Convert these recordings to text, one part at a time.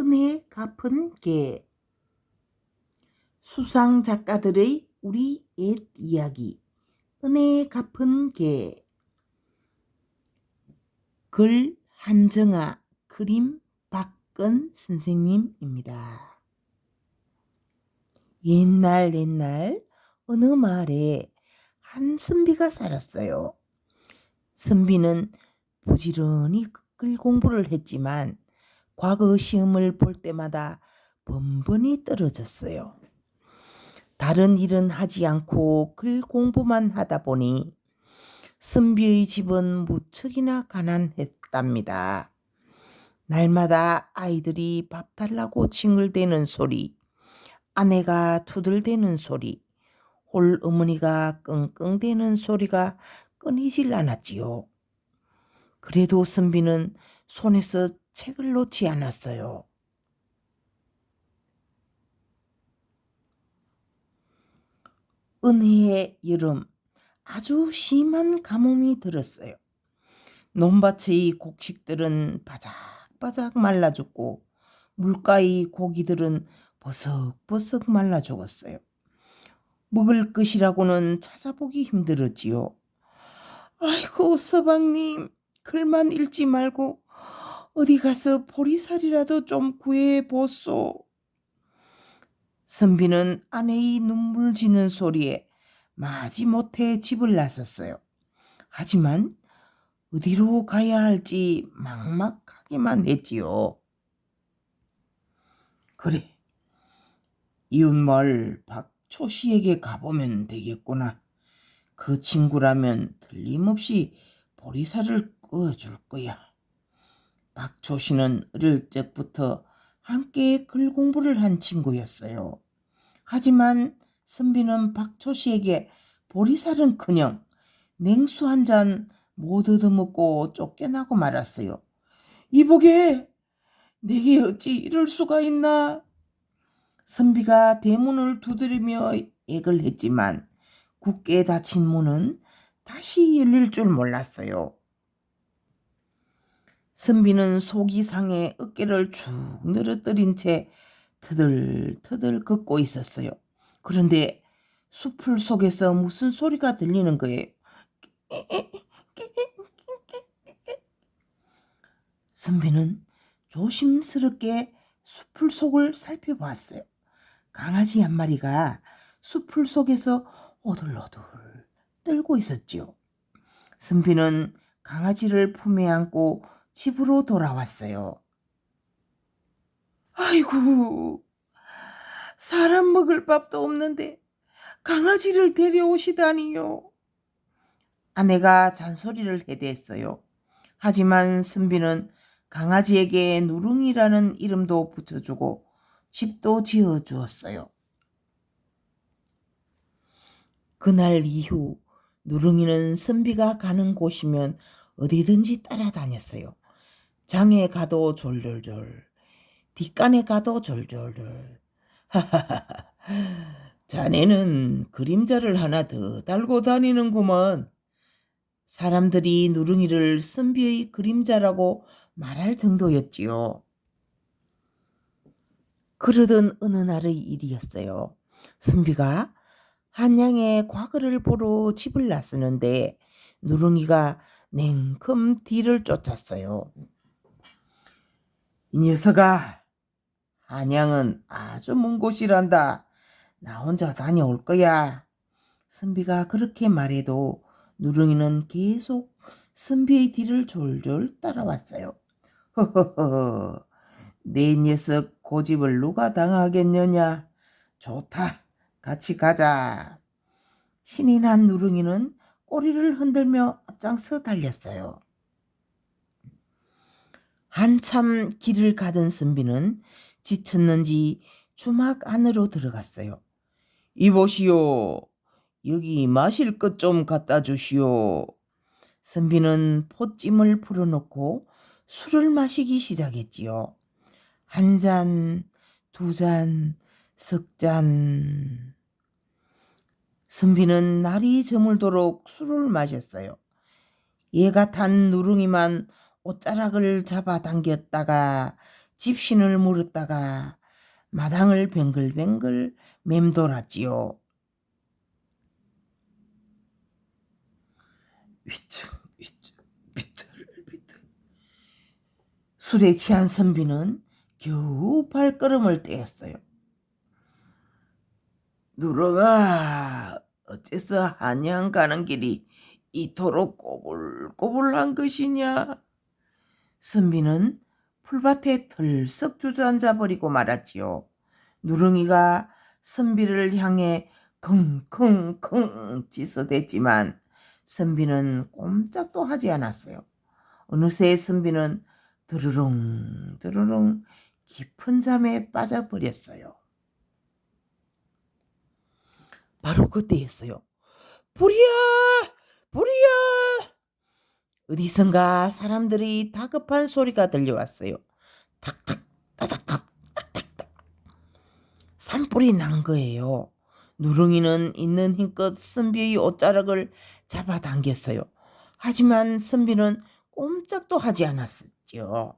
은혜 갚은 개 수상 작가들의 우리 옛 이야기 은혜 갚은 개 글 한정아 그림 박근 선생님입니다. 옛날 옛날 어느 마을에 한 선비가 살았어요. 선비는 부지런히 글 공부를 했지만 과거 시험을 볼 때마다 번번이 떨어졌어요. 다른 일은 하지 않고 글 공부만 하다 보니 선비의 집은 무척이나 가난했답니다. 날마다 아이들이 밥 달라고 징을대는 소리, 아내가 투들대는 소리, 홀 어머니가 끙끙대는 소리가 끊이질 않았지요. 그래도 선비는 손에서 책을 놓지 않았어요. 은혜의 여름 아주 심한 가뭄이 들었어요. 논밭의 곡식들은 바작바작 말라 죽고 물가의 고기들은 버석버석 말라 죽었어요. 먹을 것이라고는 찾아보기 힘들었지요. 아이고 서방님 글만 읽지 말고 어디 가서 보리살이라도 좀 구해 보소. 선비는 아내의 눈물 지는 소리에 마지못해 집을 나섰어요. 하지만 어디로 가야 할지 막막하기만 했지요. 그래, 이웃마을 박초 씨에게 가보면 되겠구나. 그 친구라면 틀림없이 보리살을 꺼줄 거야. 박초 씨는 어릴 적부터 함께 글 공부를 한 친구였어요. 하지만 선비는 박초 씨에게 보리살은커녕 냉수 한 잔 못 얻어먹고 쫓겨나고 말았어요. 이보게 내게 어찌 이럴 수가 있나? 선비가 대문을 두드리며 액을 했지만 굳게 닫힌 문은 다시 열릴 줄 몰랐어요. 선비는 속이 상해 어깨를 축 늘어뜨린 채 터들터들 걷고 있었어요. 그런데 숲을 속에서 무슨 소리가 들리는 거예요. 선비는 조심스럽게 숲을 속을 살펴보았어요. 강아지 한 마리가 숲을 속에서 오들오들 떨고 있었지요. 선비는 강아지를 품에 안고 집으로 돌아왔어요. 아이고, 사람 먹을 밥도 없는데 강아지를 데려오시다니요. 아내가 잔소리를 해댔어요. 하지만 선비는 강아지에게 누룽이라는 이름도 붙여주고 집도 지어 주었어요. 그날 이후 누룽이는 선비가 가는 곳이면 어디든지 따라다녔어요. 장에 가도 졸졸졸, 뒷간에 가도 졸졸졸. 하하하. 자네는 그림자를 하나 더 달고 다니는구먼. 사람들이 누룽이를 선비의 그림자라고 말할 정도였지요. 그러던 어느 날의 일이었어요. 선비가 한양의 과거를 보러 집을 나서는데 누룽이가 냉큼 뒤를 쫓았어요. 이 녀석아, 한양은 아주 먼 곳이란다. 나 혼자 다녀올 거야. 선비가 그렇게 말해도 누룽이는 계속 선비의 뒤를 졸졸 따라왔어요. 허허허, 내 녀석 고집을 누가 당하겠느냐? 좋다, 같이 가자. 신이 난 누룽이는 꼬리를 흔들며 앞장서 달렸어요. 한참 길을 가던 선비는 지쳤는지 주막 안으로 들어갔어요. 이보시오. 여기 마실 것 좀 갖다 주시오. 선비는 포찜을 풀어놓고 술을 마시기 시작했지요. 한 잔, 두 잔, 석 잔. 선비는 날이 저물도록 술을 마셨어요. 얘가 탄 누룽이만 옷자락을 잡아 당겼다가 집신을 물었다가 마당을 뱅글뱅글 맴돌았지요. 위층 위층 비틀비틀 술에 취한 선비는 겨우 발걸음을 떼었어요. 누렁아 어째서 한양 가는 길이 이토록 꼬불꼬불한 것이냐? 선비는 풀밭에 털썩 주저앉아 버리고 말았지요. 누렁이가 선비를 향해 킁킁킁 짖어댔지만 선비는 꼼짝도 하지 않았어요. 어느새 선비는 드르릉 드르릉 깊은 잠에 빠져버렸어요. 바로 그때였어요. 불이야! 불이야! 어디선가 사람들이 다급한 소리가 들려왔어요. 탁탁 따닥탁 탁탁탁 산불이 난 거예요. 누렁이는 있는 힘껏 선비의 옷자락을 잡아당겼어요. 하지만 선비는 꼼짝도 하지 않았었죠.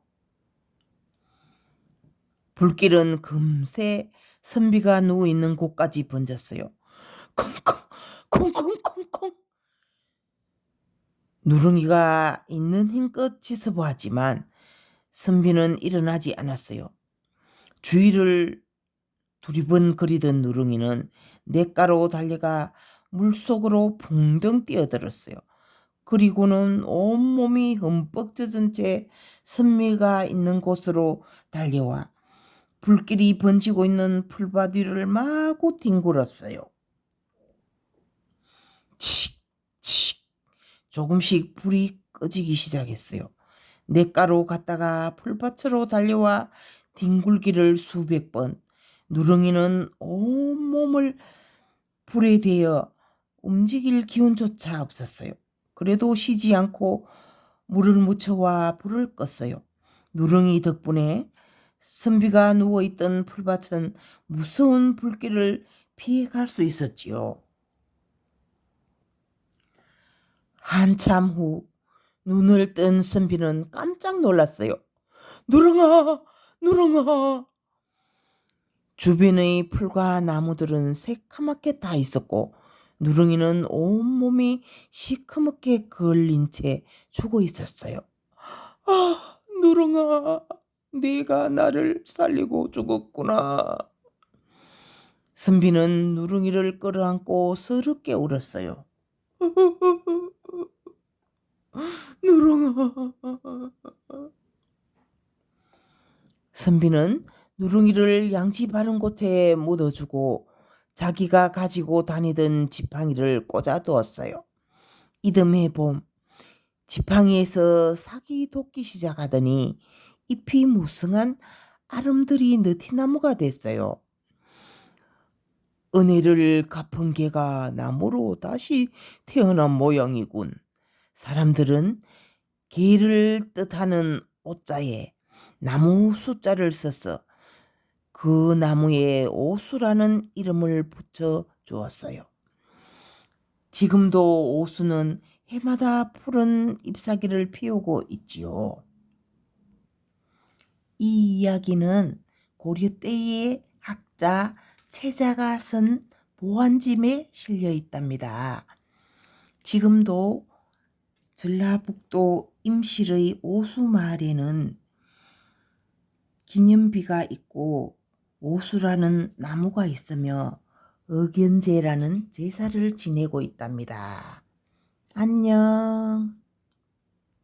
불길은 금세 선비가 누워 있는 곳까지 번졌어요. 콩콩 콩콩콩콩 누렁이가 있는 힘껏 짖어보았지만 선비는 일어나지 않았어요. 주위를 두리번거리던 누렁이는 냇가로 달려가 물속으로 붕덩 뛰어들었어요. 그리고는 온몸이 흠뻑 젖은 채 선미가 있는 곳으로 달려와 불길이 번지고 있는 풀밭 위를 마구 뒹굴었어요. 조금씩 불이 꺼지기 시작했어요. 냇가로 갔다가 풀밭으로 달려와 뒹굴기를 수백 번. 누렁이는 온몸을 불에 대어 움직일 기운조차 없었어요. 그래도 쉬지 않고 물을 묻혀와 불을 껐어요. 누렁이 덕분에 선비가 누워있던 풀밭은 무서운 불길을 피해갈 수 있었지요. 한참 후 눈을 뜬 선비는 깜짝 놀랐어요. 누렁아, 누렁아. 주변의 풀과 나무들은 새카맣게 다 있었고 누렁이는 온몸이 시커멓게 걸린 채 죽어 있었어요. 아, 누렁아, 네가 나를 살리고 죽었구나. 선비는 누렁이를 끌어안고 서럽게 울었어요. 누렁아. 선비는 누렁이를 양지 바른 곳에 묻어주고 자기가 가지고 다니던 지팡이를 꽂아두었어요. 이듬해 봄 지팡이에서 삭이 돋기 시작하더니 잎이 무성한 아름드리 느티나무가 됐어요. 은혜를 갚은 개가 나무로 다시 태어난 모양이군. 사람들은 개를 뜻하는 오자에 나무 숫자를 써서 그 나무에 오수라는 이름을 붙여 주었어요. 지금도 오수는 해마다 푸른 잎사귀를 피우고 있지요. 이 이야기는 고려 때의 학자 채자가 쓴 보안짐에 실려 있답니다. 지금도 전라북도 임실의 오수마을에는 기념비가 있고 오수라는 나무가 있으며 의견제라는 제사를 지내고 있답니다. 안녕.